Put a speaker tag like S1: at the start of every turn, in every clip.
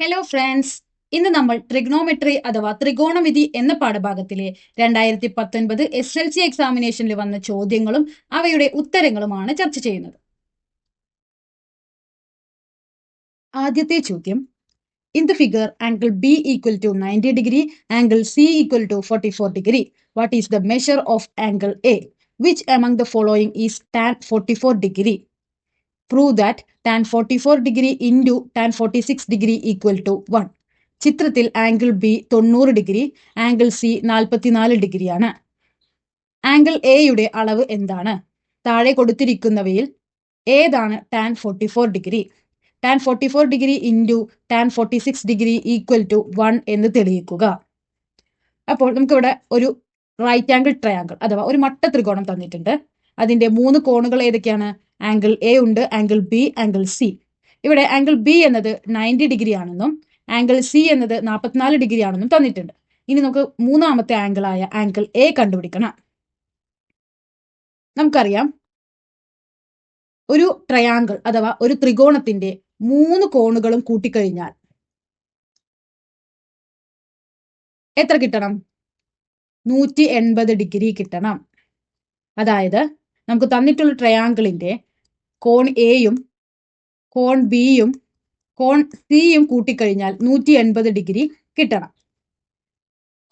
S1: Hello friends ഇന്ന് നമ്മൾ trigonometry അഥവാ ത്രികോണമിതി എന്ന പാഠഭാഗത്തിലെ രണ്ടായിരത്തി പത്തൊൻപത് എസ് എൽ സി എക്സാമിനേഷനിൽ വന്ന ചോദ്യങ്ങളും അവയുടെ ഉത്തരങ്ങളുമാണ് ചർച്ച ചെയ്യുന്നത്. ആദ്യത്തെ ചോദ്യം. In the figure angle B equal to ninety degree angle C equal to forty four degree what is the measure of angle A which among the following is tan forty four tan 44 degree prove that tan 44 degree into tan 46 degree equal to 1 ചിത്രത്തിൽ angle B തൊണ്ണൂറ് degree angle C നാൽപ്പത്തിനാല് ഡിഗ്രിയാണ് angle എയുടെ അളവ് എന്താണ്? താഴെ കൊടുത്തിരിക്കുന്നവയിൽ ഏതാണ് tan forty four degree tan forty four degree into tan forty six degree equal to one എന്ന് തെളിയിക്കുക. അപ്പോൾ നമുക്കിവിടെ ഒരു റൈറ്റ് ആംഗിൾ ട്രയാങ്കിൾ അഥവാ ഒരു മട്ട ത്രികോണം തന്നിട്ടുണ്ട്. അതിന്റെ മൂന്ന് കോണുകൾ ഏതൊക്കെയാണ്? ആംഗിൾ എ ഉണ്ട് ആംഗിൾ ബി ആംഗിൾ സി ഇവിടെ ആംഗിൾ ബി എന്നത് നയന്റി ഡിഗ്രി ആണെന്നും ആംഗിൾ സി എന്നത് നാൽപ്പത്തിനാല് ഡിഗ്രി ആണെന്നും തന്നിട്ടുണ്ട്. ഇനി നമുക്ക് മൂന്നാമത്തെ ആംഗിളായ ആംഗിൾ എ കണ്ടുപിടിക്കണം. നമുക്കറിയാം ഒരു ട്രയാങ്കിൾ അഥവാ ഒരു ത്രികോണത്തിന്റെ മൂന്ന് കോണുകളും കൂട്ടിക്കഴിഞ്ഞാൽ എത്ര കിട്ടണം? നൂറ്റി എൺപത് ഡിഗ്രി കിട്ടണം. അതായത് നമുക്ക് തന്നിട്ടുള്ള ട്രയാങ്കിളിന്റെ കോൺ എയും കോൺ ബിയും കോൺ സിയും കൂട്ടിക്കഴിഞ്ഞാൽ നൂറ്റി എൺപത് ഡിഗ്രി കിട്ടണം.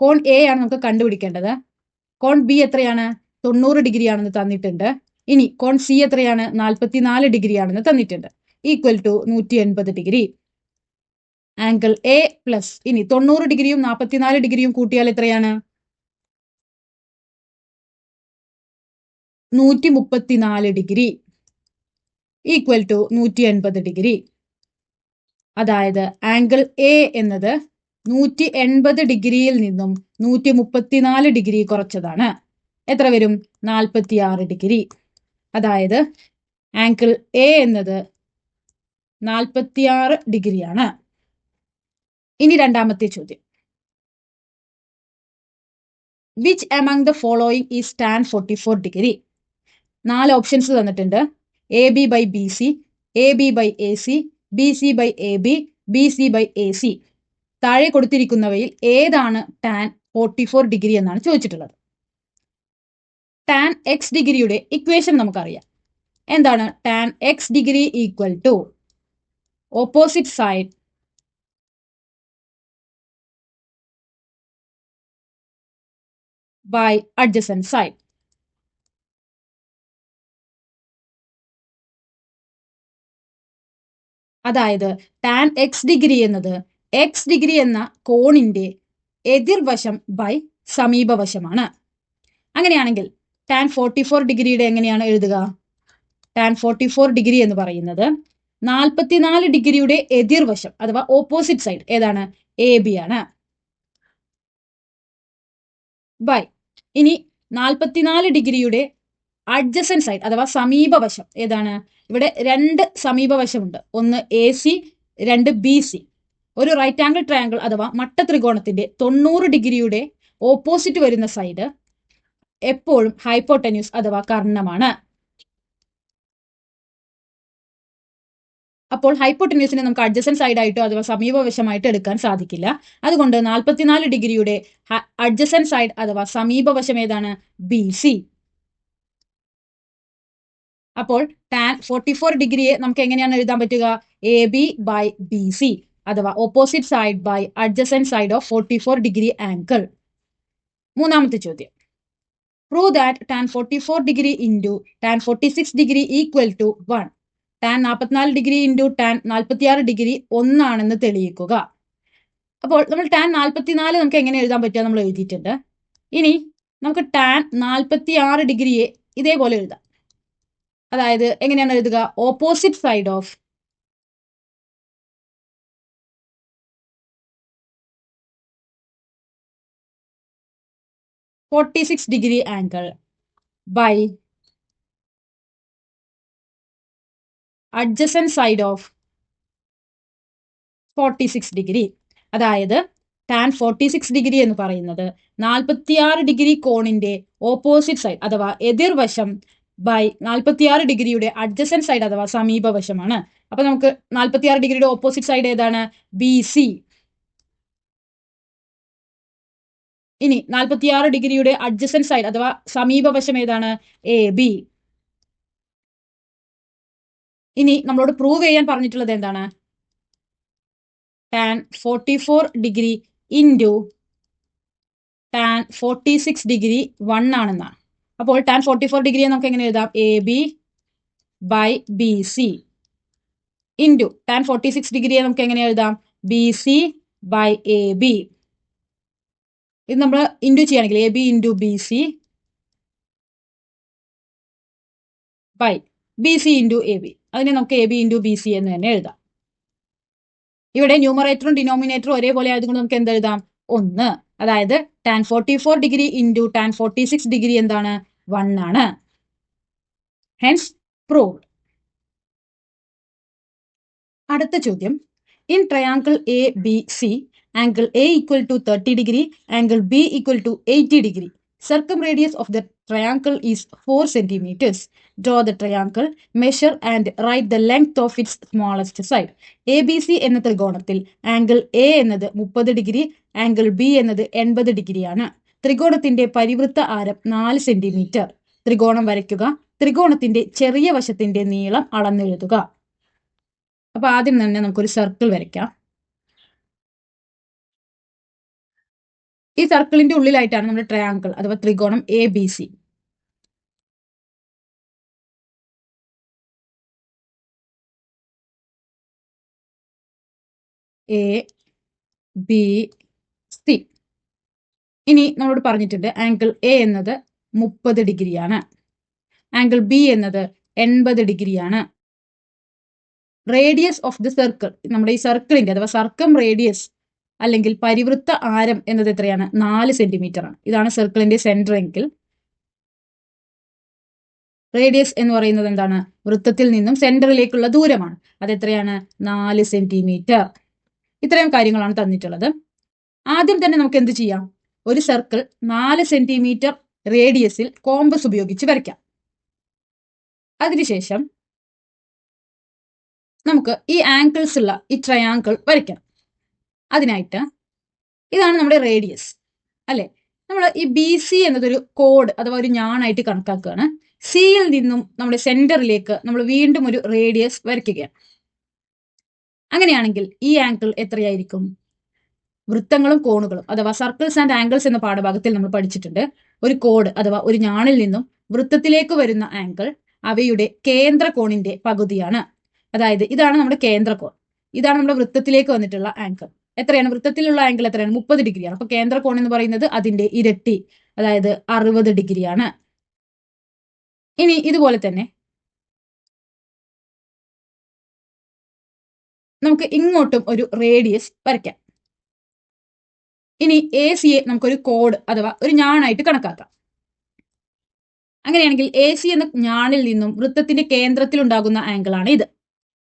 S1: കോൺ എ ആണ് നമുക്ക് കണ്ടുപിടിക്കേണ്ടത്. കോൺ ബി എത്രയാണ്? തൊണ്ണൂറ് ഡിഗ്രി ആണെന്ന് തന്നിട്ടുണ്ട്. ഇനി കോൺ സി എത്രയാണ്? നാൽപ്പത്തിനാല് ഡിഗ്രി ആണെന്ന് തന്നിട്ടുണ്ട്. ഈക്വൽ ടു നൂറ്റി എൺപത് ഡിഗ്രി. ആംഗിൾ എ പ്ലസ് ഇനി തൊണ്ണൂറ് ഡിഗ്രിയും നാൽപ്പത്തിനാല് ഡിഗ്രിയും കൂട്ടിയാൽ എത്രയാണ്? നൂറ്റി മുപ്പത്തിനാല് ഡിഗ്രി ഈക്വൽ ടു നൂറ്റി എൺപത് ഡിഗ്രി. അതായത് ആംഗിൾ എ എന്നത് നൂറ്റി എൺപത് ഡിഗ്രിയിൽ നിന്നും നൂറ്റി മുപ്പത്തിനാല് ഡിഗ്രി കുറച്ചതാണ്. എത്ര വരും? നാൽപ്പത്തിയാറ് ഡിഗ്രി. അതായത് ആംഗിൾ എ എന്നത് നാൽപ്പത്തിയാറ് ഡിഗ്രിയാണ്. ഇനി രണ്ടാമത്തെ ചോദ്യം. Which among the following is tan forty four degree? നാല് ഓപ്ഷൻസ് തന്നിട്ടുണ്ട്. A B by B C A B by A C B C by A B B C by A C താഴെ കൊടുത്തിരിക്കുന്നവയിൽ ഏതാണ് ടാൻ ഫോർട്ടി ഫോർ ഡിഗ്രി എന്നാണ് ചോദിച്ചിട്ടുള്ളത്. Tan X ഡിഗ്രിയുടെ equation നമുക്കറിയാം. എന്താണ്? Tan X degree equal to opposite side by adjacent side അതായത് tan X degree എന്നത് എക്സ് ഡിഗ്രി എന്ന കോണിന്റെ എതിർവശം ബൈ സമീപവശമാണ്. അങ്ങനെയാണെങ്കിൽ ടാൻ ഫോർട്ടി ഫോർ ഡിഗ്രിയുടെ എങ്ങനെയാണ് എഴുതുക? ടാൻ ഫോർട്ടി ഫോർ ഡിഗ്രി എന്ന് പറയുന്നത് നാൽപ്പത്തിനാല് ഡിഗ്രിയുടെ എതിർവശം അഥവാ ഓപ്പോസിറ്റ് സൈഡ് ഏതാണ്? എ ബി ആണ്. ബൈ ഇനി നാൽപ്പത്തിനാല് ഡിഗ്രിയുടെ അഡ്ജസൻ സൈഡ് അഥവാ സമീപവശം ഏതാണ്? ഇവിടെ രണ്ട് സമീപവശമുണ്ട്. ഒന്ന് എ സി രണ്ട് ബി സി ഒരു റൈറ്റ് ആംഗിൾ ട്രയാങ്കിൾ അഥവാ മട്ട ത്രികോണത്തിന്റെ തൊണ്ണൂറ് ഡിഗ്രിയുടെ ഓപ്പോസിറ്റ് വരുന്ന സൈഡ് എപ്പോഴും ഹൈപ്പോട്ടന്യൂസ് അഥവാ കർണമാണ്. അപ്പോൾ ഹൈപ്പോട്ടന്യൂസിനെ നമുക്ക് അഡ്ജസൻ സൈഡ് ആയിട്ടോ അഥവാ സമീപവശമായിട്ട് എടുക്കാൻ സാധിക്കില്ല. അതുകൊണ്ട് നാൽപ്പത്തിനാല് ഡിഗ്രിയുടെ അഡ്ജസൻ സൈഡ് അഥവാ സമീപവശം ഏതാണ്? ബി സി അപ്പോൾ ടാൻ ഫോർട്ടി ഫോർ ഡിഗ്രിയെ നമുക്ക് എങ്ങനെയാണ് എഴുതാൻ പറ്റുക? A B by B C അഥവാ opposite side by adjacent side of forty four degree angle മൂന്നാമത്തെ ചോദ്യം. Prove that tan forty four degree into tan forty six degree equal to one tan നാൽപ്പത്തിനാല് degree into tan നാൽപ്പത്തിയാറ് degree ഒന്നാണെന്ന് തെളിയിക്കുക. അപ്പോൾ നമ്മൾ tan നാൽപ്പത്തിനാല് നമുക്ക് എങ്ങനെ എഴുതാൻ പറ്റുക? നമ്മൾ എഴുതിയിട്ടുണ്ട്. ഇനി നമുക്ക് ടാൻ നാൽപ്പത്തി ആറ് ഡിഗ്രിയെ ഇതേപോലെ എഴുതാം. അതായത് എങ്ങനെയാണ് എഴുതുക? Opposite side of forty six degree angle by adjacent side of forty six degree അതായത് ടാൻ ഫോർട്ടി സിക്സ് ഡിഗ്രി എന്ന് പറയുന്നത് നാൽപ്പത്തിയാറ് ഡിഗ്രി കോണിന്റെ ഓപ്പോസിറ്റ് സൈഡ് അഥവാ എതിർവശം ബൈ നാൽപ്പത്തിയാറ് ഡിഗ്രിയുടെ അഡ്ജസൻ സൈഡ് അഥവാ സമീപവശമാണ്. അപ്പൊ നമുക്ക് നാൽപ്പത്തിയാറ് ഡിഗ്രിയുടെ ഓപ്പോസിറ്റ് സൈഡ് ഏതാണ്? ബി സി ഇനി നാൽപ്പത്തിയാറ് ഡിഗ്രിയുടെ അഡ്ജസൻ സൈഡ് അഥവാ സമീപവശം ഏതാണ്? എ ബി ഇനി നമ്മളോട് പ്രൂവ് ചെയ്യാൻ പറഞ്ഞിട്ടുള്ളത് എന്താണ്? Tan forty four degree into tan forty six degree one ആണെന്നാണ്. അപ്പോൾ ടാൻ ഫോർട്ടി ഫോർ ഡിഗ്രി നമുക്ക് എങ്ങനെ എഴുതാം? A B by B C into tan forty six ഡിഗ്രിയെ നമുക്ക് എങ്ങനെ എഴുതാം? B C by A B ഇത് നമ്മൾ ഇന്റു ചെയ്യുകയാണെങ്കിൽ A B into B C by B C into A B അതിനെ നമുക്ക് A B into B C എന്ന് തന്നെ എഴുതാം. ഇവിടെ ന്യൂമറേറ്ററും ഡിനോമിനേറ്ററും ഒരേപോലെ ആയതുകൊണ്ട് നമുക്ക് എന്ത് എഴുതാം ഒന്ന്. അതായത് tan forty four degree into tan forty six degree എന്താണ്? വൺ ആണ്. ഹെൻസ് പ്രൂവ്ഡ് അടുത്ത ചോദ്യം. In triangle A B C angle A equal to thirty degree angle B equal to eighty degree circumradius of the triangle is four centimetres draw the triangle measure and write the length of its smallest side A B C എന്ന ത്രികോണത്തിൽ angle A എന്നത് മുപ്പത് degree angle B എന്നത് എൺപത് ഡിഗ്രിയാണ് ത്രികോണത്തിന്റെ പരിവൃത്ത ആരം നാല് സെന്റിമീറ്റർ. ത്രികോണം വരയ്ക്കുക. ത്രികോണത്തിന്റെ ചെറിയ വശത്തിന്റെ നീളം അളന്നെഴുതുക. അപ്പൊ ആദ്യം തന്നെ നമുക്കൊരു സർക്കിൾ വരയ്ക്കാം. ഈ സർക്കിളിന്റെ ഉള്ളിലായിട്ടാണ് നമ്മുടെ ട്രയാങ്കിൾ അഥവാ ത്രികോണം A B C A B C ഇനി നമ്മളോട് പറഞ്ഞിട്ടുണ്ട് ആംഗിൾ എ എന്നത് മുപ്പത് ഡിഗ്രിയാണ്. ആംഗിൾ ബി എന്നത് എൺപത് ഡിഗ്രിയാണ്. റേഡിയസ് ഓഫ് ദി സർക്കിൾ നമ്മുടെ ഈ സർക്കിളിന്റെ അഥവാ സർക്കം റേഡിയസ് അല്ലെങ്കിൽ പരിവൃത്ത ആരം എന്നത് എത്രയാണ്? നാല് സെന്റിമീറ്റർ ആണ്. ഇതാണ് സർക്കിളിന്റെ സെന്റർ എങ്കിൽ റേഡിയസ് എന്ന് പറയുന്നത് എന്താണ്? വൃത്തത്തിൽ നിന്നും സെന്ററിലേക്കുള്ള ദൂരമാണ്. അത് എത്രയാണ്? നാല് സെന്റിമീറ്റർ ഇത്രയും കാര്യങ്ങളാണ് തന്നിട്ടുള്ളത്. ആദ്യം തന്നെ നമുക്ക് എന്ത് ചെയ്യാം? ഒരു സർക്കിൾ നാല് സെന്റിമീറ്റർ റേഡിയസിൽ കോമ്പസ് ഉപയോഗിച്ച് വരയ്ക്കാം. അതിനുശേഷം നമുക്ക് ഈ ആങ്കിൾസ് ഉള്ള ഈ ട്രയാങ്കിൾ വരയ്ക്കണം അതിനായിട്ട് ഇതാണ് നമ്മുടെ റേഡിയസ് അല്ലെ? നമ്മൾ ഈ ബി സി എന്നതൊരു കോഡ് അഥവാ ഒരു ഞാണായിട്ട് കണക്കാക്കുകയാണ്. സിയിൽ നിന്നും നമ്മുടെ സെന്ററിലേക്ക് നമ്മൾ വീണ്ടും ഒരു റേഡിയസ് വരയ്ക്കുകയാണ്. അങ്ങനെയാണെങ്കിൽ ഈ ആങ്കിൾ എത്രയായിരിക്കും? വൃത്തങ്ങളും കോണുകളും അഥവാ സർക്കിൾസ് ആൻഡ് ആംഗിൾസ് എന്ന പാഠഭാഗത്തിൽ നമ്മൾ പഠിച്ചിട്ടുണ്ട്. ഒരു കോഡ് അഥവാ ഒരു ഞാണിൽ നിന്നും വൃത്തത്തിലേക്ക് വരുന്ന ആംഗിൾ അവയുടെ കേന്ദ്ര കോണിന്റെ പകുതിയാണ്. അതായത് ഇതാണ് നമ്മുടെ കേന്ദ്ര കോൺ. ഇതാണ് നമ്മുടെ വൃത്തത്തിലേക്ക് വന്നിട്ടുള്ള ആംഗിൾ എത്രയാണ്? വൃത്തത്തിലുള്ള ആംഗിൾ എത്രയാണ്? മുപ്പത് ഡിഗ്രിയാണ്. അപ്പൊ കേന്ദ്ര കോൺ എന്ന് പറയുന്നത് അതിന്റെ ഇരട്ടി അതായത് അറുപത് ഡിഗ്രിയാണ്. ഇനി ഇതുപോലെ തന്നെ നമുക്ക് ഇങ്ങോട്ടും ഒരു റേഡിയസ് വരയ്ക്കാം. ഇനി എ സിയെ നമുക്കൊരു കോഡ് അഥവാ ഒരു ഞാണായിട്ട് കണക്കാക്കാം. അങ്ങനെയാണെങ്കിൽ എ സി എന്ന ഞാണിൽ നിന്നും വൃത്തത്തിന്റെ കേന്ദ്രത്തിൽ ഉണ്ടാകുന്ന ആംഗിൾ ആണ് ഇത്.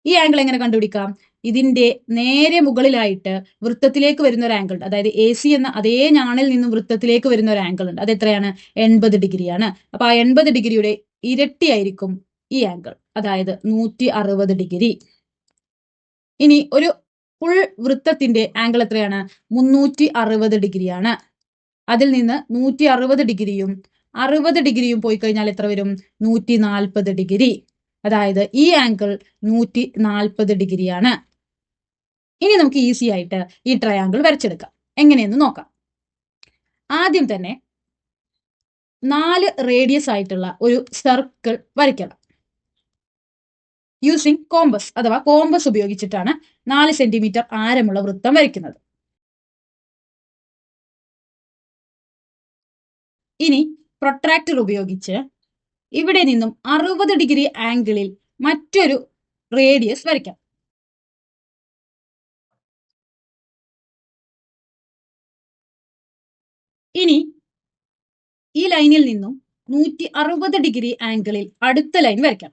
S1: ഈ ആംഗിൾ എങ്ങനെ കണ്ടുപിടിക്കാം? ഇതിന്റെ നേരെ മുകളിലായിട്ട് വൃത്തത്തിലേക്ക് വരുന്ന ഒരു ആംഗിൾ ഉണ്ട്. അതായത് എ സി എന്ന അതേ ഞാണിൽ നിന്നും വൃത്തത്തിലേക്ക് വരുന്ന ഒരു ആംഗിൾ ഉണ്ട്. അത് എത്രയാണ് എൺപത് ഡിഗ്രിയാണ്. അപ്പൊ ആ എൺപത് ഡിഗ്രിയുടെ ഇരട്ടിയായിരിക്കും ഈ ആംഗിൾ അതായത് നൂറ്റി അറുപത് ഡിഗ്രി. ഇനി ഒരു ഫുൾ വൃത്തത്തിന്റെ ആംഗിൾ എത്രയാണ്? മുന്നൂറ്റി അറുപത് ഡിഗ്രിയാണ്. അതിൽ നിന്ന് നൂറ്റി അറുപത് ഡിഗ്രിയും അറുപത് ഡിഗ്രിയും പോയി കഴിഞ്ഞാൽ എത്ര വരും? നൂറ്റി നാൽപ്പത് ഡിഗ്രി. അതായത് ഈ ആംഗിൾ നൂറ്റി നാൽപ്പത് ഡിഗ്രിയാണ്. ഇനി നമുക്ക് ഈസി ആയിട്ട് ഈ ട്രയാങ്കിൾ വരച്ചെടുക്കാം. എങ്ങനെയെന്ന് നോക്കാം. ആദ്യം തന്നെ നാല് റേഡിയസ് ആയിട്ടുള്ള ഒരു സർക്കിൾ വരയ്ക്കണം. യൂസിങ് കോമ്പസ് അഥവാ കോമ്പസ് ഉപയോഗിച്ചിട്ടാണ് നാല് സെന്റിമീറ്റർ ആരമുള്ള വൃത്തം വരയ്ക്കുന്നത്. ഇനി പ്രൊട്രാക്ടർ ഉപയോഗിച്ച് ഇവിടെ നിന്നും അറുപത് ഡിഗ്രി ആംഗിളിൽ മറ്റൊരു റേഡിയസ് വരയ്ക്കാം. ഇനി ഈ ലൈനിൽ നിന്നും നൂറ്റി അറുപത് ഡിഗ്രി ആംഗിളിൽ അടുത്ത ലൈൻ വരയ്ക്കാം.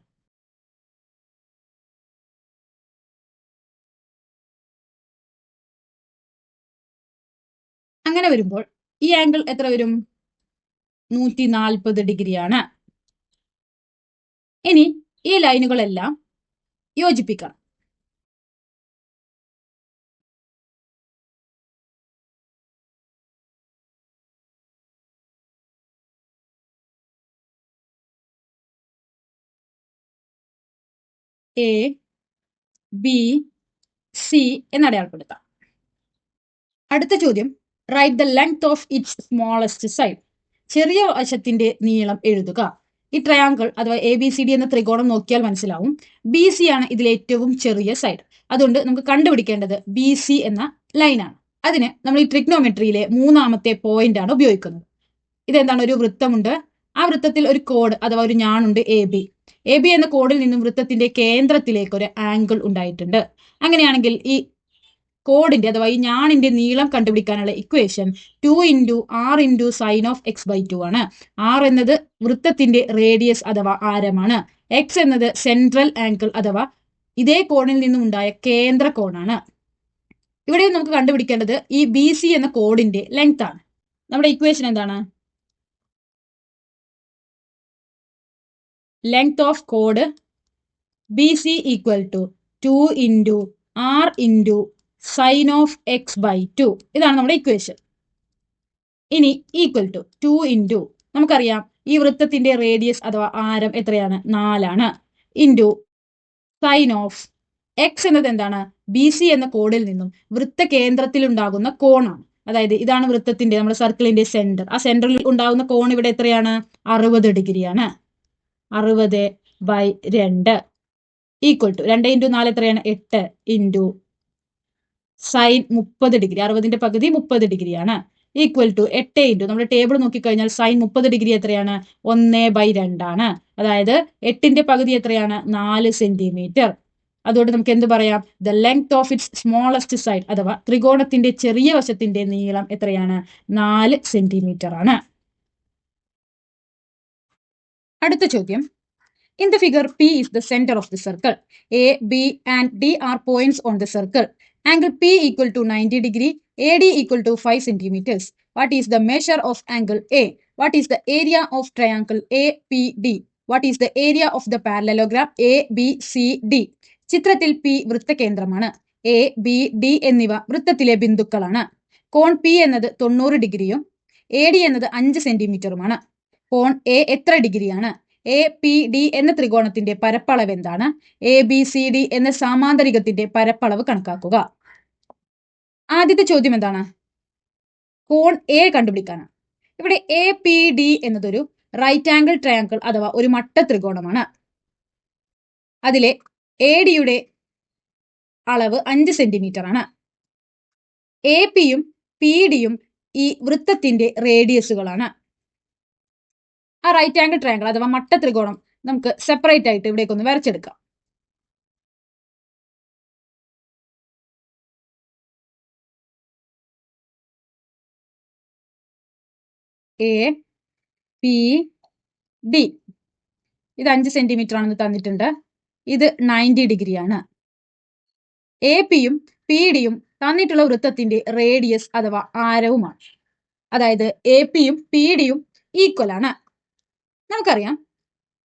S1: അങ്ങനെ വരുമ്പോൾ ഈ ആംഗിൾ എത്ര വരും? നൂറ്റി നാൽപ്പത് ഡിഗ്രിയാണ്. ഇനി ഈ ലൈനുകളെല്ലാം യോജിപ്പിക്കണം എ ബി സി എന്നടയാളപ്പെടുത്താം അടുത്ത ചോദ്യം write the length of its smallest side ചെറിയ വശത്തിന്റെ നീളം എഴുതുക. ഈ ട്രയാങ്കിൾ അഥവാ എ ബി സി ഡി എന്ന ത്രികോണം നോക്കിയാൽ മനസ്സിലാവും. ബി സി ആണ് ഇതിലെ ഏറ്റവും ചെറിയ സൈഡ് അതുകൊണ്ട് നമുക്ക് കണ്ടുപിടിക്കേണ്ടത് ബി സി എന്ന ലൈനാണ് അതിന് നമ്മൾ ഈ ട്രിഗ്നോമെട്രിയിലെ മൂന്നാമത്തെ പോയിന്റ് ആണ് ഉപയോഗിക്കുന്നത്. ഇതെന്താണ്? ഒരു വൃത്തമുണ്ട്. ആ വൃത്തത്തിൽ ഒരു കോഡ് അഥവാ ഒരു ഞാണുണ്ട് എ ബി എ ബി എന്ന കോഡിൽ നിന്നും വൃത്തത്തിന്റെ കേന്ദ്രത്തിലേക്ക് ഒരു ആംഗിൾ ഉണ്ടായിട്ടുണ്ട്. അങ്ങനെയാണെങ്കിൽ ഈ കോഡിന്റെ അഥവാ ഈ ഞാണിന്റെ നീളം കണ്ടുപിടിക്കാനുള്ള equation two into R into sine of X by two ആണ്. ആർ എന്നത് വൃത്തത്തിന്റെ റേഡിയസ് അഥവാ ആരമാണ്. എക്സ് എന്നത് സെൻട്രൽ ആംഗിൾ അഥവാ ഇതേ കോണിൽ നിന്നും ഉണ്ടായ കേന്ദ്ര കോണാണ്. ഇവിടെ നമുക്ക് കണ്ടുപിടിക്കേണ്ടത് ഈ ബി സി എന്ന കോഡിന്റെ ലെങ്ത് ആണ്. നമ്മുടെ ഇക്വേഷൻ എന്താണ്? Length of code B C equal to two into R into sine of X by two ഇതാണ് നമ്മുടെ ഇക്വേഷൻ ഇനി ഈക്വൽ ടു ടു ഇന്റു നമുക്കറിയാം ഈ വൃത്തത്തിന്റെ റേഡിയസ് അഥവാ ആരം എത്രയാണ്? നാലാണ്. ഇന്റു സൈൻ ഓഫ് എക്സ് എന്നത് എന്താണ്? ബി സി എന്ന കോഡിൽ നിന്നും വൃത്ത കേന്ദ്രത്തിൽ ഉണ്ടാകുന്ന കോണാണ്. അതായത് ഇതാണ് വൃത്തത്തിന്റെ നമ്മുടെ സർക്കിളിന്റെ സെന്റർ ആ സെന്ററിൽ ഉണ്ടാകുന്ന കോൺ ഇവിടെ എത്രയാണ്? അറുപത് ഡിഗ്രിയാണ്. അറുപത് ബൈ രണ്ട്. ഈക്വൽ ടു രണ്ട് ഇന്റു നാല് എത്രയാണ്? എട്ട് ഇന്റു സൈൻ മുപ്പത് ഡിഗ്രി അറുപതിന്റെ പകുതി മുപ്പത് ഡിഗ്രിയാണ്. ഈക്വൽ ടു എട്ട് ഇന്റു നമ്മുടെ ടേബിൾ നോക്കിക്കഴിഞ്ഞാൽ സൈൻ മുപ്പത് ഡിഗ്രി എത്രയാണ്? ഒന്ന് ബൈ രണ്ടാണ് അതായത് എട്ടിന്റെ പകുതി എത്രയാണ്? നാല് സെന്റിമീറ്റർ അതുകൊണ്ട് നമുക്ക് എന്ത് പറയാം? The length of its smallest side അഥവാ ത്രികോണത്തിന്റെ ചെറിയ വശത്തിന്റെ നീളം എത്രയാണ്? നാല് സെന്റിമീറ്റർ ആണ്. അടുത്ത ചോദ്യം. In the figure P is the centre of the circle A B and D are points on the circle A D equal to five centimetres what is the measure of angle A what is the area of triangle A P D what is the area of the parallelogram A B C D ചിത്രത്തിൽ P വൃത്തകേന്ദ്രമാണ്. A B D എന്നിവ വൃത്തത്തിലെ ബിന്ദുക്കളാണ്. കോൺ P എന്നത് തൊണ്ണൂറ് ഡിഗ്രിയും A D എന്നത് അഞ്ച് സെന്റിമീറ്ററുമാണ് കോൺ A എത്ര ഡിഗ്രിയാണ്? എ പി ഡി എന്ന ത്രികോണത്തിന്റെ പരപ്പളവ് എന്താണ്? എ ബി സി ഡി എന്ന സാമാന്തരികത്തിന്റെ പരപ്പളവ് കണക്കാക്കുക. ആദ്യത്തെ ചോദ്യം എന്താണ്? കോൺ എ കണ്ടുപിടിക്കാനാണ്. ഇവിടെ എ പി ഡി എന്നതൊരു റൈറ്റ് ആംഗിൾ ട്രയാങ്കിൾ അഥവാ ഒരു മട്ട ത്രികോണമാണ്. അതിലെ എ ഡിയുടെ അളവ് അഞ്ച് സെന്റിമീറ്റർ ആണ്. എ പിയും പി ഡിയും ഈ വൃത്തത്തിന്റെ റേഡിയസുകളാണ് ആ റൈറ്റ് ആംഗിൾ ട്രയാങ്കിൾ അഥവാ മട്ട ത്രികോണം നമുക്ക് സെപ്പറേറ്റ് ആയിട്ട് ഇവിടേക്ക് ഒന്ന് വരച്ചെടുക്കാം. എ പി ഡി ഇത് അഞ്ച് സെന്റിമീറ്റർ ആണെന്ന് തന്നിട്ടുണ്ട്. ഇത് നയന്റി ഡിഗ്രിയാണ് എ പിയും പി ഡിയും തന്നിട്ടുള്ള വൃത്തത്തിന്റെ റേഡിയസ് അഥവാ ആരവുമാണ്. അതായത് എ പിയും പി ഡിയും ഈക്വൽ ആണ്. നമുക്കറിയാം.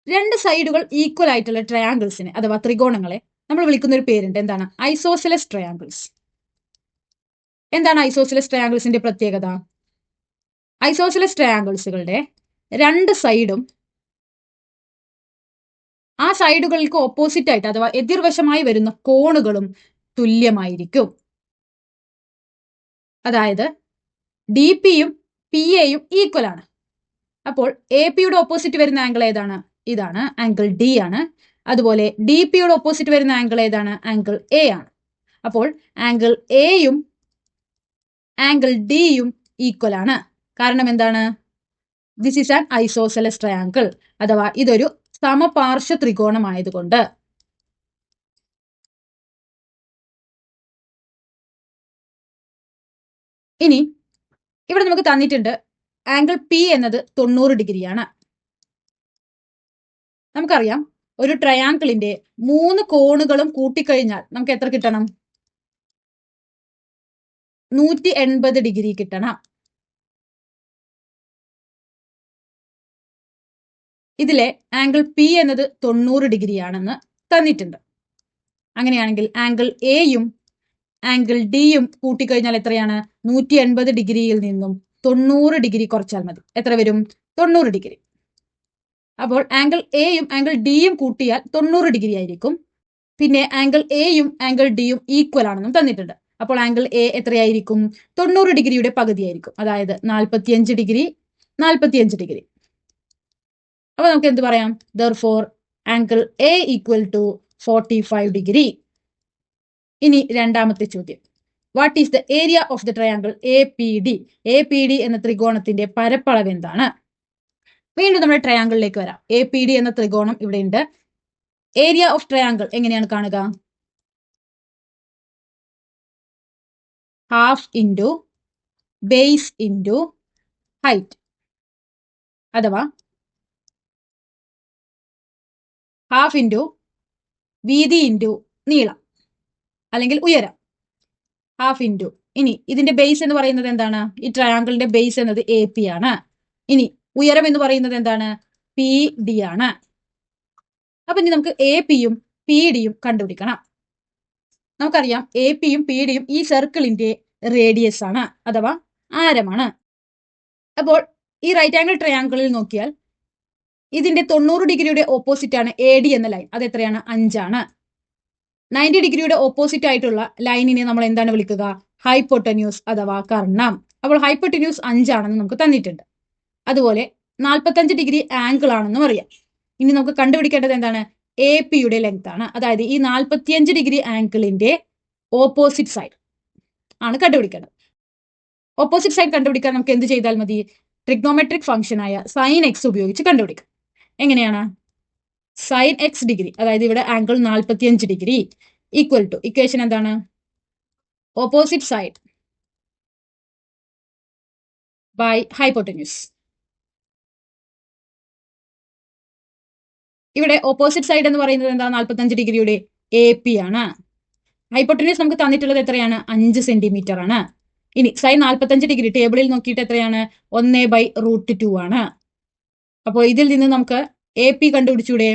S1: രണ്ട് സൈഡുകൾ ഈക്വൽ ആയിട്ടുള്ള ട്രയാങ്കിൾസിനെ അഥവാ ത്രികോണങ്ങളെ നമ്മൾ വിളിക്കുന്ന ഒരു പേരുണ്ട്. എന്താണ്? ഐസോസിലസ് ട്രയാങ്കിൾസ് എന്താണ് ഐസോസിലസ് ട്രയാങ്കിൾസിന്റെ പ്രത്യേകത? ഐസോസിലസ് ട്രയാങ്കിൾസുകളുടെ രണ്ട് സൈഡും ആ സൈഡുകൾക്ക് ഓപ്പോസിറ്റ് ആയിട്ട് അഥവാ എതിർവശമായി വരുന്ന കോണുകളും തുല്യമായിരിക്കും. അതായത് ഡി പിയും പി എയും ഈക്വൽ ആണ്. അപ്പോൾ എ പിയുടെ ഓപ്പോസിറ്റ് വരുന്ന ആംഗിൾ ഏതാണ്? ഇതാണ് ആംഗിൾ ഡി ആണ്. അതുപോലെ ഡി പിയുടെ ഓപ്പോസിറ്റ് വരുന്ന ആംഗിൾ ഏതാണ്? ആംഗിൾ എ ആണ്. അപ്പോൾ ആംഗിൾ എയും ആംഗിൾ ഡിയും ഈക്വൽ ആണ്. കാരണം എന്താണ്? This is an isosceles triangle അഥവാ ഇതൊരു സമപാർശ്വ ത്രികോണമായതുകൊണ്ട് ഇനി ഇവിടെ നമുക്ക് തന്നിട്ടുണ്ട് ആംഗിൾ പി എന്നത് തൊണ്ണൂറ് ഡിഗ്രിയാണ്. നമുക്കറിയാം ഒരു ട്രയാങ്കിളിന്റെ മൂന്ന് കോണുകളും കൂട്ടിക്കഴിഞ്ഞാൽ നമുക്ക് എത്ര കിട്ടണം? നൂറ്റി എൺപത് ഡിഗ്രി കിട്ടണം. ഇതിലെ ആംഗിൾ പി എന്നത് തൊണ്ണൂറ് ഡിഗ്രിയാണെന്ന് തന്നിട്ടുണ്ട്. അങ്ങനെയാണെങ്കിൽ ആംഗിൾ എയും ആംഗിൾ ഡിയും കൂട്ടിക്കഴിഞ്ഞാൽ എത്രയാണ്? നൂറ്റി എൺപത് ഡിഗ്രിയിൽ നിന്നും തൊണ്ണൂറ് ഡിഗ്രി കുറച്ചാൽ മതി. എത്ര വരും? തൊണ്ണൂറ് ഡിഗ്രി. അപ്പോൾ ആംഗിൾ എയും ആംഗിൾ ഡിയും കൂട്ടിയാൽ തൊണ്ണൂറ് ഡിഗ്രി ആയിരിക്കും. പിന്നെ ആംഗിൾ എയും ആംഗിൾ ഡിയും ഈക്വൽ ആണെന്നും തന്നിട്ടുണ്ട്. അപ്പോൾ ആംഗിൾ എ എത്രയായിരിക്കും? തൊണ്ണൂറ് ഡിഗ്രിയുടെ പകുതിയായിരിക്കും. അതായത് നാൽപ്പത്തിയഞ്ച് ഡിഗ്രി നാൽപ്പത്തിയഞ്ച് ഡിഗ്രി. അപ്പൊ നമുക്ക് എന്ത് പറയാം? Therefore angle A equal to forty five degree. ഇനി രണ്ടാമത്തെ ചോദ്യം. What is the area of the triangle A P D A P D എന്ന ത്രികോണത്തിന്റെ പരപ്പളവ് എന്താണ്? വീണ്ടും നമ്മുടെ ട്രയാങ്കിളിലേക്ക് വരാം. എ പി ഡി എന്ന ത്രികോണം ഇവിടെ ഉണ്ട്. ഏരിയ ഓഫ് ട്രയാങ്കിൾ എങ്ങനെയാണ് കാണുക? Half into base into height അഥവാ ഹാഫ് ഇന്റു വീതി ഇന്റു നീളം. അല്ലെങ്കിൽ ഉയരം. ഹാഫ് ഇന്റു ഇനി ഇതിന്റെ ബേസ് എന്ന് പറയുന്നത് എന്താണ്? ഈ ട്രയാങ്കിളിന്റെ ബേസ് എന്നത് എ പി ആണ്. ഇനി ഉയരം എന്ന് പറയുന്നത് എന്താണ്? പി ഡി ആണ്. അപ്പൊ ഇനി നമുക്ക് എ പിയും പി ഡിയും കണ്ടുപിടിക്കണം. നമുക്കറിയാം എ പിയും പി ഡിയും ഈ സർക്കിളിന്റെ റേഡിയസ് ആണ് അഥവാ ആരമാണ്. അപ്പോൾ ഈ റൈറ്റ് ആംഗിൾ ട്രയാങ്കിളിൽ നോക്കിയാൽ ഇതിന്റെ തൊണ്ണൂറ് ഡിഗ്രിയുടെ ഓപ്പോസിറ്റ് ആണ് എ ഡി എന്ന ലൈൻ അത് എത്രയാണ് അഞ്ചാണ്. നയന്റി ഡിഗ്രിയുടെ ഓപ്പോസിറ്റ് ആയിട്ടുള്ള ലൈനിനെ നമ്മൾ എന്താണ് വിളിക്കുക? ഹൈപ്പൊട്ടന്യൂസ് അഥവാ കർണം. അപ്പോൾ ഹൈപ്പൊട്ടന്യൂസ് അഞ്ചാണെന്ന് നമുക്ക് തന്നിട്ടുണ്ട്. അതുപോലെ നാൽപ്പത്തഞ്ച് ഡിഗ്രി ആംഗിൾ ആണെന്നും അറിയാം. ഇനി നമുക്ക് കണ്ടുപിടിക്കേണ്ടത് എന്താണ്? എ പിയുടെ ലെങ്ത് ആണ്. അതായത് ഈ നാൽപ്പത്തിയഞ്ച് ഡിഗ്രി ആംഗിളിന്റെ ഓപ്പോസിറ്റ് സൈഡ് ആണ് കണ്ടുപിടിക്കേണ്ടത്. ഓപ്പോസിറ്റ് സൈഡ് കണ്ടുപിടിക്കാൻ നമുക്ക് എന്ത് ചെയ്താൽ മതി? ട്രിഗ്നോമെട്രിക് ഫംഗ്ഷനായ സൈൻ എക്സ് ഉപയോഗിച്ച് കണ്ടുപിടിക്കാം. എങ്ങനെയാണ്? സൈൻ എക്സ് ഡിഗ്രി അതായത് ഇവിടെ ആംഗിൾ നാൽപ്പത്തിയഞ്ച് ഡിഗ്രി ഈക്വൽ ടു ഇക്വേഷൻ എന്താണ്? ഓപ്പോസിറ്റ് സൈഡ് ബൈ ഹൈപ്പോട്ടന്യൂസ് ഇവിടെ ഓപ്പോസിറ്റ് സൈഡ് എന്ന് പറയുന്നത് എന്താ? നാൽപ്പത്തഞ്ച് ഡിഗ്രിയുടെ എ പി ആണ്. ഹൈപ്പോട്ടന്യൂസ് നമുക്ക് തന്നിട്ടുള്ളത് എത്രയാണ്? അഞ്ച് സെന്റിമീറ്റർ ആണ്. ഇനി സൈൻ നാൽപ്പത്തഞ്ച് ഡിഗ്രി ടേബിളിൽ നോക്കിയിട്ട് എത്രയാണ്? ഒന്ന് ബൈ റൂട്ട് ടു ആണ്. അപ്പോൾ ഇതിൽ നിന്ന് നമുക്ക് A P കണ്ടുപിടിച്ചൂടെ?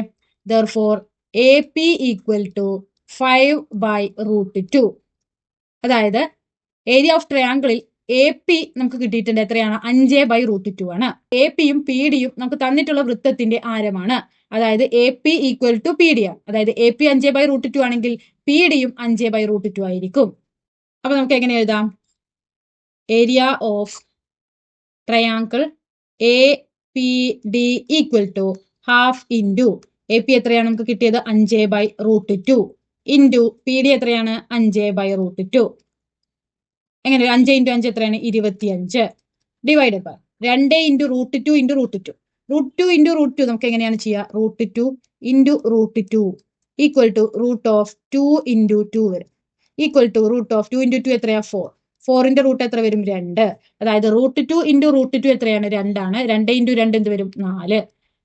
S1: Therefore A P equal to five by root two അതായത് ഏരിയ ഓഫ് ട്രയാങ്കിളിൽ എ പി നമുക്ക് കിട്ടിയിട്ടുണ്ട് എത്രയാണ്? അഞ്ച് ബൈ റൂട്ട് ടു ആണ്. എ പിയും പി ഡിയും നമുക്ക് തന്നിട്ടുള്ള വൃത്തത്തിന്റെ ആരമാണ്. അതായത് A P equal to P D ആണ്. അതായത് എ പി അഞ്ച് ബൈ റൂട്ട് ടു ആണെങ്കിൽ പി ഡിയും അഞ്ച് ബൈ റൂട്ട് ടു ആയിരിക്കും. അപ്പൊ നമുക്ക് എങ്ങനെ എഴുതാം? Area of triangle A P D equal to half into A P എത്രയാണ് നമുക്ക് കിട്ടിയത്? അഞ്ച് by root two into P D എത്രയാണ്? അഞ്ച് ബൈ റൂട്ട് ടു എങ്ങനെ? അഞ്ച് ഇന്റു അഞ്ച് എത്രയാണ്? ഇരുപത്തിയഞ്ച്. ഡിവൈഡ് ബൈ രണ്ട് into root two into root two root two into root two നമുക്ക് എങ്ങനെയാണ് ചെയ്യുക root two into root two equal to root of two into two വരും. Equal to root of two into two എത്രയാ? Four ഫോറിന്റെ root എത്ര വരും? രണ്ട്. അതായത് root two into root two എത്രയാണ്? രണ്ടാണ്. രണ്ട് ഇന്റു രണ്ട് എന്ത് വരും? നാല്.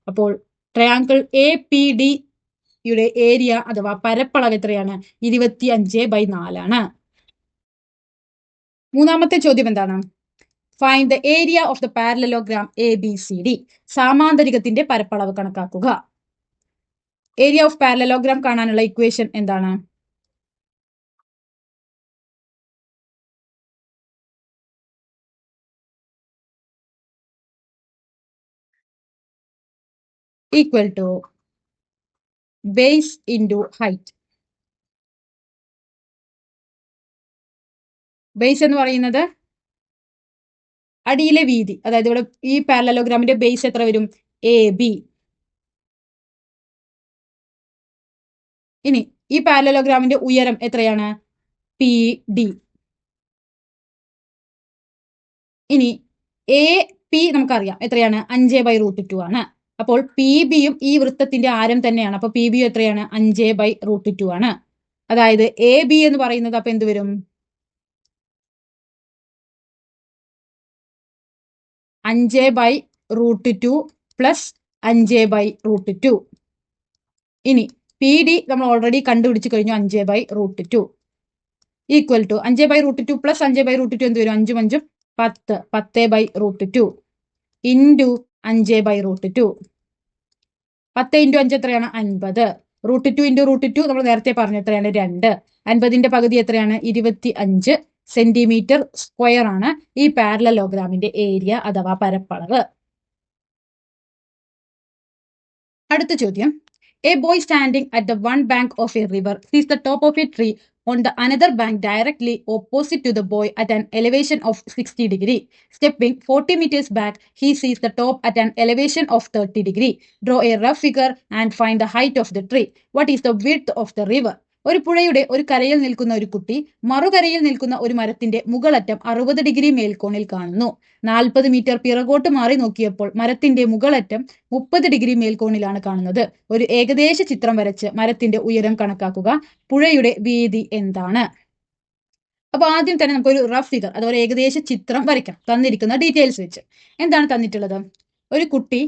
S1: അപ്പോൾ ട്രയാങ്കിൾ എ പി ഡി യുടെ ഏരിയ അഥവാ പരപ്പളവ് എത്രയാണ്? ഇരുപത്തി അഞ്ച് ബൈ നാലാണ്. മൂന്നാമത്തെ ചോദ്യം എന്താണ്? Find the area of the parallelogram A B C D സാമാന്തരികത്തിന്റെ പരപ്പളവ് കണക്കാക്കുക. ഏരിയ ഓഫ് പാരലലോഗ്രാം കാണാനുള്ള ഇക്വേഷൻ എന്താണ്? Equal to base into height base എന്ന് പറയുന്നത് അടിയിലെ വീതി. അതായത് ഇവിടെ ഈ പാരലോഗ്രാമിന്റെ ബേസ് എത്ര വരും? എ ബി ഇനി ഈ പാരലോഗ്രാമിന്റെ ഉയരം എത്രയാണ്? പി ഡി ഇനി എ പി നമുക്കറിയാം. എത്രയാണ്? അഞ്ച് ബൈ റൂട്ട് ടു ആണ്. അപ്പോൾ പി ബിയും ഈ വൃത്തത്തിന്റെ ആരം തന്നെയാണ്. അപ്പോൾ പി ബി എത്രയാണ്? അഞ്ച് ബൈ റൂട്ട് ടു ആണ്. അതായത് എ ബി എന്ന് പറയുന്നത് അപ്പൊ എന്തുവരും അഞ്ച് ബൈ റൂട്ട് ടു പ്ലസ് അഞ്ച് ബൈ റൂട്ട് ടു ഇനി പി ഡി നമ്മൾ ഓൾറെഡി കണ്ടുപിടിച്ച് കഴിഞ്ഞു അഞ്ച് by root two equal to അഞ്ച് ബൈ റൂട്ട് ടു പ്ലസ് അഞ്ച് ബൈ റൂട്ട് ടു എന്ത് വരും? അഞ്ചും അഞ്ചും പത്ത്. പത്ത് ബൈ റൂട്ട് ടു ഇന്റു അഞ്ച് ബൈ റൂട്ട് ടു പത്ത് ഇന്റു അഞ്ച് എത്രയാണ്? അൻപത്. Root two into root two നമ്മൾ നേരത്തെ പറഞ്ഞ എത്രയാണ്? രണ്ട്. അൻപതിന്റെ പകുതി എത്രയാണ്? ഇരുപത്തി അഞ്ച് സെന്റിമീറ്റർ സ്ക്വയർ ആണ് ഈ പാരലലോഗ്രാമിന്റെ ഏരിയ അഥവാ പരപ്പളവ്. അടുത്ത ചോദ്യം. A boy standing at the one bank of a river sees the top of a tree on the another bank directly opposite to the boy at an elevation of 60 degree. Stepping 40 meters back, he sees the top at an elevation of 30 degree. Draw a rough figure and find the height of the tree. What is the width of the river? ഒരു പുഴയുടെ ഒരു കരയിൽ നിൽക്കുന്ന ഒരു കുട്ടി മറുകരയിൽ നിൽക്കുന്ന ഒരു മരത്തിന്റെ മുകളറ്റം അറുപത് ഡിഗ്രി മേൽക്കോണിൽ കാണുന്നു. നാൽപ്പത് മീറ്റർ പിറകോട്ട് മാറി നോക്കിയപ്പോൾ മരത്തിന്റെ മുകളറ്റം മുപ്പത് ഡിഗ്രി മേൽക്കോണിലാണ് കാണുന്നത്. ഒരു ഏകദേശ ചിത്രം വരച്ച് മരത്തിന്റെ ഉയരം കണക്കാക്കുക പുഴയുടെ വീതി എന്താണ്? അപ്പൊ ആദ്യം തന്നെ നമുക്കൊരു റഫ് ഫിഗർ അഥവാ ഏകദേശ ചിത്രം വരയ്ക്കാം തന്നിരിക്കുന്ന ഡീറ്റെയിൽസ് വെച്ച്. എന്താണ് തന്നിട്ടുള്ളത്? ഒരു കുട്ടി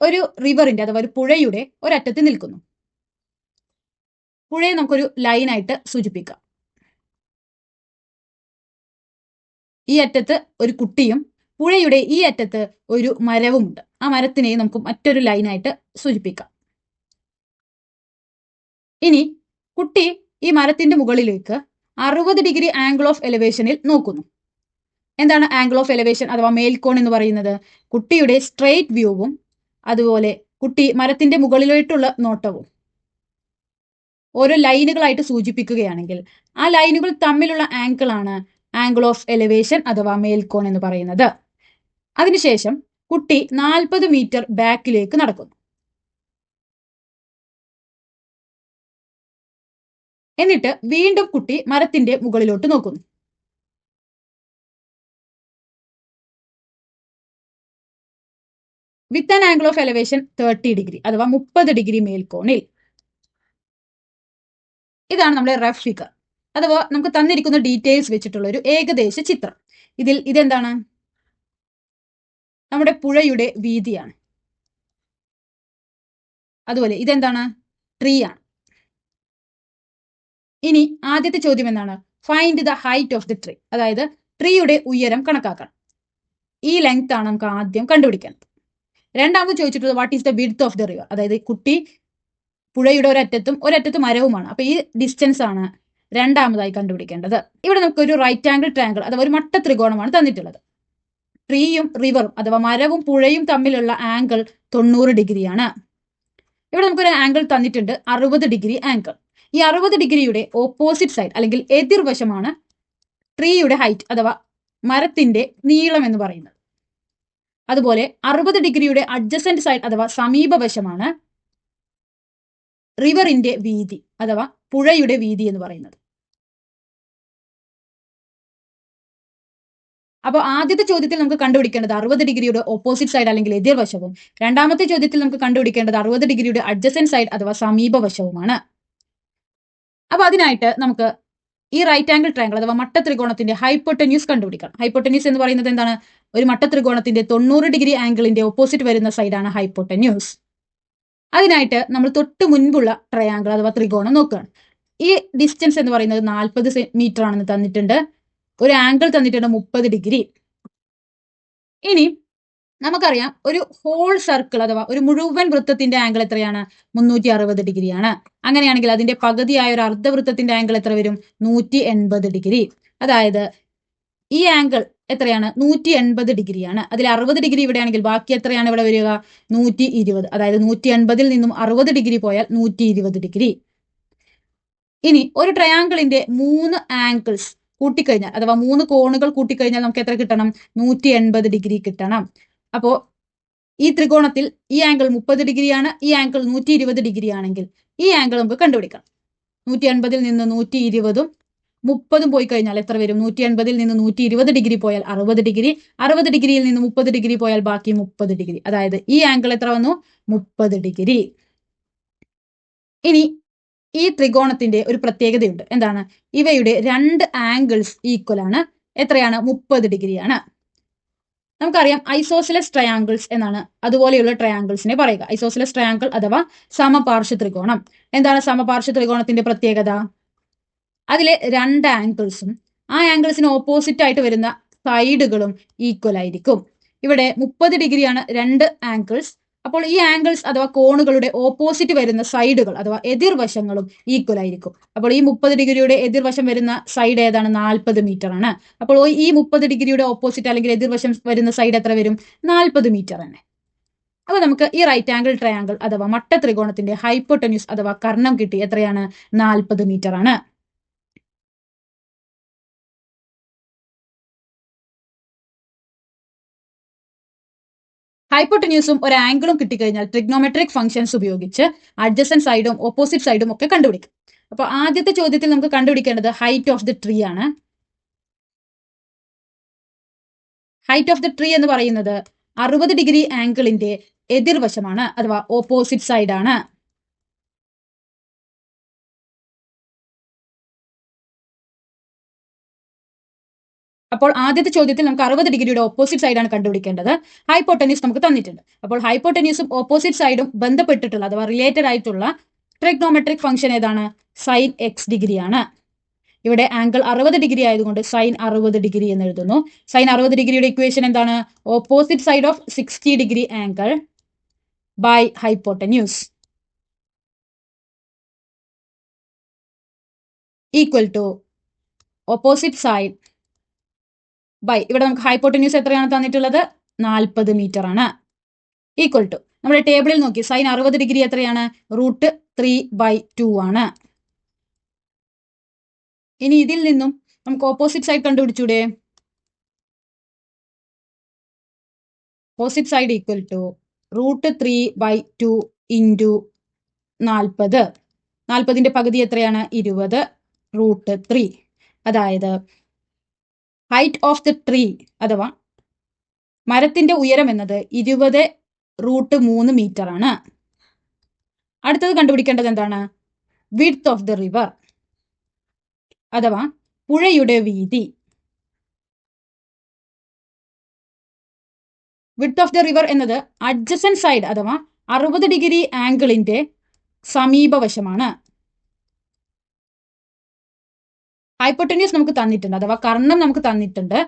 S1: ഒരു റിവറിന്റെ അഥവാ ഒരു പുഴയുടെ ഒരറ്റത്ത് നിൽക്കുന്നു. പുഴയെ നമുക്കൊരു ലൈനായിട്ട് സൂചിപ്പിക്കാം. ഈ അറ്റത്ത് ഒരു കുട്ടിയും പുഴയുടെ ഈ അറ്റത്ത് ഒരു മരവുമുണ്ട്. ആ മരത്തിനെ നമുക്ക് മറ്റൊരു ലൈനായിട്ട് സൂചിപ്പിക്കാം. ഇനി കുട്ടി ഈ മരത്തിന്റെ മുകളിലേക്ക് അറുപത് ഡിഗ്രി ആംഗിൾ ഓഫ് എലിവേഷനിൽ നോക്കുന്നു. എന്താണ് ആംഗിൾ ഓഫ് എലിവേഷൻ അഥവാ മേൽക്കോൺ എന്ന് പറയുന്നത്? കുട്ടിയുടെ സ്ട്രെയിറ്റ് വ്യൂവും അതുപോലെ കുട്ടി മരത്തിന്റെ മുകളിലോട്ടുള്ള നോട്ടവും. ഓരോ ലൈനുകളായിട്ട് സൂചിപ്പിക്കുകയാണെങ്കിൽ ആ ലൈനുകൾ തമ്മിലുള്ള ആംഗിൾ ആണ് ആംഗിൾ ഓഫ് എലിവേഷൻ അഥവാ മേൽക്കോൺ എന്ന് പറയുന്നത്. അതിനുശേഷം കുട്ടി നാൽപ്പത് മീറ്റർ ബാക്കിലേക്ക് നടക്കുന്നു. എന്നിട്ട് വീണ്ടും കുട്ടി മരത്തിന്റെ മുകളിലോട്ട് നോക്കുന്നു. With an angle of elevation thirty degree അഥവാ മുപ്പത് ഡിഗ്രി മേൽക്കോണിൽ ഇതാണ് നമ്മുടെ റഫ് ഫിഗർ. അഥവാ നമുക്ക് തന്നിരിക്കുന്ന ഡീറ്റെയിൽസ് വെച്ചിട്ടുള്ള ഒരു ഏകദേശ ചിത്രം. ഇതിൽ ഇതെന്താണ്? നമ്മുടെ പുഴയുടെ വീതിയാണ്. അതുപോലെ ഇതെന്താണ്? ട്രീ ആണ് ഇനി ആദ്യത്തെ ചോദ്യം എന്താണ്? Find the height of the tree അതായത് ട്രീയുടെ ഉയരം കണക്കാക്കണം. ഈ ലെങ്ത് ആണ് നമുക്ക് ആദ്യം കണ്ടുപിടിക്കുന്നത് രണ്ടാമത് ചോദിച്ചിട്ടുള്ളത് what is the width of the river അതായത് കുട്ടി പുഴയുടെ ഒരറ്റത്തും ഒരറ്റത്ത് മരവുമാണ് അപ്പൊ ഈ ഡിസ്റ്റൻസ് ആണ് രണ്ടാമതായി കണ്ടുപിടിക്കേണ്ടത്. ഇവിടെ നമുക്ക് ഒരു റൈറ്റ് ആംഗിൾ ട്രാങ്കിൾ അഥവാ ഒരു മട്ട ത്രികോണമാണ് തന്നിട്ടുള്ളത്. ട്രീയും റിവറും അഥവാ മരവും പുഴയും തമ്മിലുള്ള ആംഗിൾ തൊണ്ണൂറ് ഡിഗ്രിയാണ് ഇവിടെ നമുക്കൊരു ആംഗിൾ തന്നിട്ടുണ്ട് അറുപത് ഡിഗ്രി ആംഗിൾ ഈ അറുപത് ഡിഗ്രിയുടെ ഓപ്പോസിറ്റ് സൈഡ് അല്ലെങ്കിൽ എതിർവശമാണ് ട്രീയുടെ ഹൈറ്റ് അഥവാ മരത്തിന്റെ നീളം എന്ന് പറയുന്നത്. അതുപോലെ അറുപത് ഡിഗ്രിയുടെ അഡ്ജസന്റ് സൈഡ് അഥവാ സമീപവശമാണ് റിവറിന്റെ വീതി അഥവാ പുഴയുടെ വീതി എന്ന് പറയുന്നത്. അപ്പോൾ ആദ്യത്തെ ചോദ്യത്തിൽ നമുക്ക് കണ്ടുപിടിക്കേണ്ടത് അറുപത് ഡിഗ്രിയുടെ ഓപ്പോസിറ്റ് സൈഡ് അല്ലെങ്കിൽ എതിർവശവും രണ്ടാമത്തെ ചോദ്യത്തിൽ നമുക്ക് കണ്ടുപിടിക്കേണ്ടത് അറുപത് ഡിഗ്രിയുടെ അഡ്ജസന്റ് സൈഡ് അഥവാ സമീപവശവുമാണ് അപ്പൊ അതിനായിട്ട് നമുക്ക് ഈ റൈറ്റ് ആംഗിൾ ട്രയാങ്കിൾ അഥവാ മട്ട ത്രികോണത്തിന്റെ ഹൈപ്പോട്ടന്യൂസ് കണ്ടുപിടിക്കണം. ഹൈപ്പോട്ടന്യൂസ് എന്ന് പറയുന്നത് എന്താണ്? ഒരു മട്ട ത്രികോണത്തിന്റെ തൊണ്ണൂറ് ഡിഗ്രി ആംഗിളിന്റെ ഓപ്പോസിറ്റ് വരുന്ന സൈഡാണ് ഹൈപ്പോട്ടന്യൂസ് അതിനായിട്ട് നമ്മൾ തൊട്ട് മുൻപുള്ള ട്രയാങ്കിൾ അഥവാ ത്രികോണം നോക്കുകയാണ്. ഈ ഡിസ്റ്റൻസ് എന്ന് പറയുന്നത് നാൽപ്പത് മീറ്റർ ആണെന്ന് തന്നിട്ടുണ്ട്. ഒരു ആംഗിൾ തന്നിട്ടുണ്ട് മുപ്പത് ഡിഗ്രി ഇനി നമുക്കറിയാം ഒരു ഹോൾ സർക്കിൾ അഥവാ ഒരു മുഴുവൻ വൃത്തത്തിന്റെ ആംഗിൾ എത്രയാണ്? മുന്നൂറ്റി അറുപത് ഡിഗ്രിയാണ് അങ്ങനെയാണെങ്കിൽ അതിന്റെ പകുതിയായ ഒരു അർദ്ധവൃത്തത്തിന്റെ ആംഗിൾ എത്ര വരും? നൂറ്റി എൺപത് ഡിഗ്രി അതായത് ഈ ആംഗിൾ എത്രയാണ്? നൂറ്റി എൺപത് ഡിഗ്രിയാണ്. അതിൽ അറുപത് ഡിഗ്രി ഇവിടെയാണെങ്കിൽ ബാക്കി എത്രയാണ് ഇവിടെ വരിക? നൂറ്റി ഇരുപത് അതായത് നൂറ്റി എൺപതിൽ നിന്നും അറുപത് ഡിഗ്രി പോയാൽ നൂറ്റി ഇരുപത് ഡിഗ്രി. ഇനി ഒരു ട്രയാങ്കിളിന്റെ മൂന്ന് ആംഗിൾസ് കൂട്ടിക്കഴിഞ്ഞാൽ അഥവാ മൂന്ന് കോണുകൾ കൂട്ടിക്കഴിഞ്ഞാൽ നമുക്ക് എത്ര കിട്ടണം? നൂറ്റി എൺപത് ഡിഗ്രി കിട്ടണം. അപ്പോൾ ഈ ത്രികോണത്തിൽ ഈ ആംഗിൾ മുപ്പത് ഡിഗ്രിയാണ് ഈ ആംഗിൾ നൂറ്റി ഇരുപത് ഡിഗ്രി ആണെങ്കിൽ ഈ ആംഗിൾ നമുക്ക് കണ്ടുപിടിക്കാം നൂറ്റി എൺപതിൽ നിന്ന് നൂറ്റി ഇരുപതും മുപ്പതും പോയി കഴിഞ്ഞാൽ എത്ര വരും? നൂറ്റി എൺപതിൽ നിന്ന് നൂറ്റി ഇരുപത് ഡിഗ്രി പോയാൽ അറുപത് ഡിഗ്രി. അറുപത് ഡിഗ്രിയിൽ നിന്ന് മുപ്പത് ഡിഗ്രി പോയാൽ ബാക്കി മുപ്പത് ഡിഗ്രി. അതായത് ഈ ആംഗിൾ എത്ര വന്നു? മുപ്പത് ഡിഗ്രി. ഇനി ഈ ത്രികോണത്തിന്റെ ഒരു പ്രത്യേകതയുണ്ട്. എന്താണ്? ഇവയുടെ രണ്ട് ആംഗിൾസ് ഈക്വൽ ആണ്. എത്രയാണ്? മുപ്പത് ഡിഗ്രിയാണ് നമുക്കറിയാം ഐസോസിലസ് ട്രയാങ്കിൾസ് എന്നാണ് അതുപോലെയുള്ള ട്രയാങ്കിൾസിനെ പറയുക. ഐസോസിലസ് ട്രയാങ്കിൾ അഥവാ സമപാർശ്വ ത്രികോണം. എന്താണ് സമപാർശ്വ ത്രികോണത്തിന്റെ പ്രത്യേകത? അതിലെ രണ്ട് ആംഗിൾസും ആ ആംഗിൾസിന് ഓപ്പോസിറ്റ് ആയിട്ട് വരുന്ന സൈഡുകളും ഈക്വൽ ആയിരിക്കും. ഇവിടെ മുപ്പത് ഡിഗ്രിയാണ് രണ്ട് ആംഗിൾസ് അപ്പോൾ ഈ ആംഗിൾസ് അഥവാ കോണുകളുടെ ഓപ്പോസിറ്റ് വരുന്ന സൈഡുകൾ അഥവാ എതിർവശങ്ങളും ഈക്വൽ ആയിരിക്കും. അപ്പോൾ ഈ മുപ്പത് ഡിഗ്രിയുടെ എതിർവശം വരുന്ന സൈഡ് ഏതാണ്? നാൽപ്പത് മീറ്റർ ആണ്. അപ്പോൾ ഈ മുപ്പത് ഡിഗ്രിയുടെ ഓപ്പോസിറ്റ് അല്ലെങ്കിൽ എതിർവശം വരുന്ന സൈഡ് എത്ര വരും? നാൽപ്പത് മീറ്റർ തന്നെ. അപ്പോൾ നമുക്ക് ഈ റൈറ്റ് ആംഗിൾ ട്രയാങ്കിൾ അഥവാ മട്ട ത്രികോണത്തിന്റെ ഹൈപ്പോട്ടന്യൂസ് അഥവാ കർണം കിട്ടി എത്രയാണ്? നാൽപ്പത് മീറ്റർ ആണ്. ഹൈപ്പോട്ടന്യൂസും ഒരു ആംഗിളും കിട്ടിക്കഴിഞ്ഞാൽ ട്രിഗ്നോമെട്രിക് ഫംഗ്ഷൻസ് ഉപയോഗിച്ച് അഡ്ജസ്റ്റൻ സൈഡും ഓപ്പോസിറ്റ് സൈഡും ഒക്കെ കണ്ടുപിടിക്കും. അപ്പോൾ ആദ്യത്തെ ചോദ്യത്തിൽ നമുക്ക് കണ്ടുപിടിക്കേണ്ടത് ഹൈറ്റ് ഓഫ് ദി ട്രീ ആണ്. ഹൈറ്റ് ഓഫ് ദി ട്രീ എന്ന് പറയുന്നത് അറുപത് ഡിഗ്രി ആംഗിളിന്റെ എതിർവശമാണ് അഥവാ ഓപ്പോസിറ്റ് സൈഡ് അപ്പോൾ ആദ്യത്തെ ചോദ്യത്തിൽ നമുക്ക് അറുപത് ഡിഗ്രിയുടെ ഓപ്പോസിറ്റ് സൈഡാണ് കണ്ടുപിടിക്കേണ്ടത്. ഹൈപ്പോട്ടനീസ് നമുക്ക് തന്നിട്ടുണ്ട്. അപ്പോൾ ഹൈപ്പോട്ടനീസും ഓപ്പോസിറ്റ് സൈഡും ബന്ധപ്പെട്ടിട്ടുള്ള അഥവാ റിലേറ്റഡ് ആയിട്ടുള്ള ട്രിഗ്നോമെട്രിക് ഫംഗ്ഷൻ ഏതാണ്? സൈൻ എക്സ് ഡിഗ്രിയാണ്. ഇവിടെ ആംഗിൾ അറുപത് ഡിഗ്രി ആയതുകൊണ്ട് സൈൻ അറുപത് ഡിഗ്രി എന്ന് എഴുതുന്നു. സൈൻ അറുപത് ഡിഗ്രിയുടെ ഇക്വേഷൻ എന്താണ്? Opposite side of sixty degree angle by hypotenuse equal to opposite side by ഇവിടെ നമുക്ക് ഹൈപ്പോട്ടന്യൂസ് എത്രയാണ് തന്നിട്ടുള്ളത്? നാൽപ്പത് മീറ്റർ ആണ്. ഈക്വൽ ടു നമ്മുടെ ടേബിളിൽ നോക്കി. സൈൻ അറുപത് ഡിഗ്രി എത്രയാണ്? റൂട്ട് ത്രീ ബൈ ടു ആണ്. ഇനി ഇതിൽ നിന്നും നമുക്ക് opposite side കണ്ടുപിടിച്ചൂടെ? Opposite side equal to root three by two into നാൽപ്പത് നാൽപ്പതിന്റെ പകുതി എത്രയാണ്? ഇരുപത്. റൂട്ട് ത്രീ അതായത് ഹൈറ്റ് ഓഫ് ദി ട്രീ അഥവാ മരത്തിന്റെ ഉയരം എന്നത് ഇരുപത് റൂട്ട് മൂന്ന് മീറ്റർ ആണ്. അടുത്തത് കണ്ടുപിടിക്കേണ്ടത് എന്താണ്? വിഡ്ത്ത് ഓഫ് ദി റിവർ അഥവാ പുഴയുടെ വീതി. വിഡ്ത്ത് ഓഫ് ദി റിവർ എന്നത് അഡ്ജസൻ സൈഡ് അഥവാ അറുപത് ഡിഗ്രി ആംഗിളിന്റെ സമീപവശമാണ്. ഹൈപ്പോട്ടന്യൂസ് നമുക്ക് തന്നിട്ടുണ്ട് അഥവാ കർണം നമുക്ക് തന്നിട്ടുണ്ട്.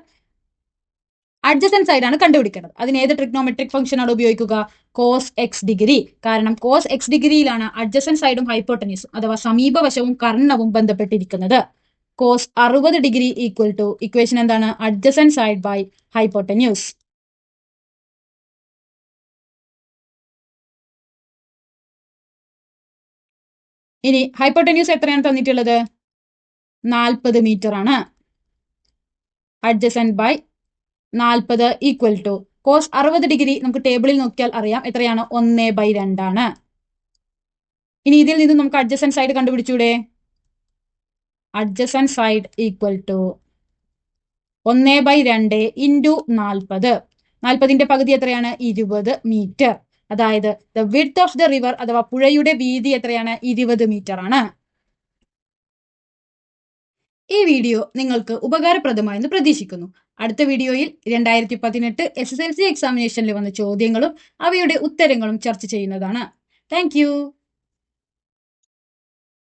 S1: അഡ്ജസൻ സൈഡ് ആണ് കണ്ടുപിടിക്കേണ്ടത്. അതിന് ഏത് ട്രിഗ്നോമെട്രിക് ഫംഗ്ഷൻ ആണ് ഉപയോഗിക്കുക? കോസ് എക്സ് ഡിഗ്രി കാരണം കോസ് എക്സ് ഡിഗ്രിയിലാണ് അഡ്ജസൻ സൈഡും ഹൈപ്പോട്ടനീസും അഥവാ സമീപവശവും കർണവും ബന്ധപ്പെട്ടിരിക്കുന്നത്. കോസ് അറുപത് ഡിഗ്രി ഈക്വൽ ടു ഇക്വേഷൻ എന്താണ്? അഡ്ജസൻ സൈഡ് ബൈ ഹൈപ്പോട്ടന്യൂസ് ഇനി ഹൈപ്പോട്ടന്യൂസ് എത്രയാണ് തന്നിട്ടുള്ളത്? നാൽപ്പത് മീറ്റർ ആണ്. അഡ്ജസന്റ് ബൈ നാൽപ്പത് ഈക്വൽ ടു കോസ് അറുപത് ഡിഗ്രി നമുക്ക് ടേബിളിൽ നോക്കിയാൽ അറിയാം എത്രയാണ്? ഒന്ന് ബൈ രണ്ടാണ് ഇനി ഇതിൽ നിന്ന് നമുക്ക് അഡ്ജസന്റ് സൈഡ് കണ്ടുപിടിച്ചൂടെ? അഡ്ജസൻ സൈഡ് ഈക്വൽ ടു ഒന്ന് ബൈ രണ്ട് ഇന്റു നാൽപ്പത്. നാൽപ്പതിന്റെ പകുതി എത്രയാണ്? ഇരുപത് മീറ്റർ അതായത് the width of the river അഥവാ പുഴയുടെ വീതി എത്രയാണ്? ഇരുപത് മീറ്റർ ആണ്. ഈ വീഡിയോ നിങ്ങൾക്ക് ഉപകാരപ്രദമായെന്ന് പ്രതീക്ഷിക്കുന്നു. അടുത്ത വീഡിയോയിൽ രണ്ടായിരത്തി പതിനെട്ട് എസ് എസ് എൽ സി എക്സാമിനേഷനിൽ വന്ന ചോദ്യങ്ങളും അവയുടെ ഉത്തരങ്ങളും ചർച്ച ചെയ്യുന്നതാണ്. താങ്ക്